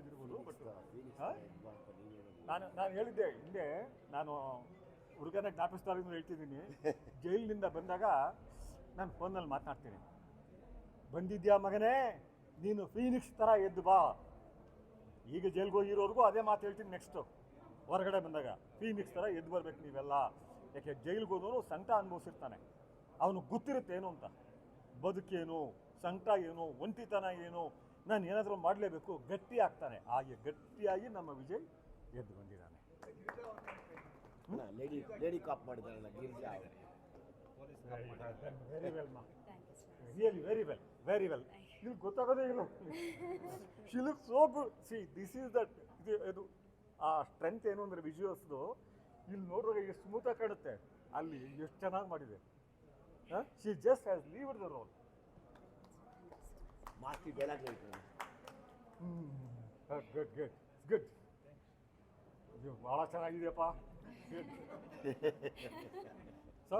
ಇದಿರ್ಬೋದು but ನಾನು ನಾನು ಹೇಳಿದ್ದೆ, ಹಿಂದೆ ನಾನು ಹುಡುಗನ ಜ್ಞಾಪಿಸ್ತಾ ಹೇಳ್ತಿದ್ದೀನಿ. ಜೈಲಿನಿಂದ ಬಂದಾಗ ನಾನು ಫೋನಲ್ಲಿ ಮಾತನಾಡ್ತೀನಿ. ಬಂದಿದ್ಯಾ ಮಗನೇ? ನೀನು ಫೀನಿಕ್ಸ್ ಥರ ಎದ್ದು ಬಾ. ಈಗ ಜೈಲ್ಗೆ ಹೋಗಿರೋರ್ಗೂ ಅದೇ ಮಾತು ಹೇಳ್ತೀನಿ ನೆಕ್ಸ್ಟು ಹೊರಗಡೆ ಬಂದಾಗ ಫೀನಿಕ್ಸ್ ಥರ ಎದ್ದು ಬರ್ಬೇಕು ನೀವೆಲ್ಲ. ಯಾಕೆ ಜೈಲ್ಗೆ ಹೋದವನು ಸಂಕಟ ಅನುಭವಿಸಿರ್ತಾನೆ. ಅವನು ಗೊತ್ತಿರುತ್ತೆ ಏನು ಅಂತ. ಬದುಕೇನು, ಸಂಕಟ ಏನು, ಒಂಟಿತನ ಏನು ನಾನು ಏನಾದರೂ ಮಾಡಲೇಬೇಕು ಗಟ್ಟಿ ಆಗ್ತಾನೆ ಹಾಗೆ ಗಟ್ಟಿಯಾಗಿ ನಮ್ಮ ವಿಜಯ್ ಎದ್ದು ಬಂದಿದ್ದಾನೆ ಲೇಡಿ ಲೇಡಿ ಕಾಪ್ ಮಾಡಿದಾರಲ್ಲ ಗಿರಿಜಾ ವೆರಿ ವೆಲ್ ಮಾ really very well very well ನಿಮ್ಗೆ ಗೊತ್ತಾಗೋದೇ ಇಲ್ಲ. She look so good see this is that ಇದು ಇದು ಆ ಸ್ಟ್ರೆಂತ್ ಏನು ಅಂದರೆ ವಿಜುವಲ್ಸ್ದು ಇಲ್ಲಿ ನೋಡುವಾಗ ಎಷ್ಟು ಸ್ಮೂತಾಗಿ ಕಾಣುತ್ತೆ. ಅಲ್ಲಿ ಎಷ್ಟು ಚೆನ್ನಾಗಿ ಮಾಡಿದೆ. She just has leave the role Masti dialogue ಹೇಳ್ತಾರೆ ಗುಡ್ ಗುಡ್ ಗುಡ್ ಗುಡ್ ಇದು ಭಾಳ ಚೆನ್ನಾಗಿದೆಯಪ್ಪ ಸೊ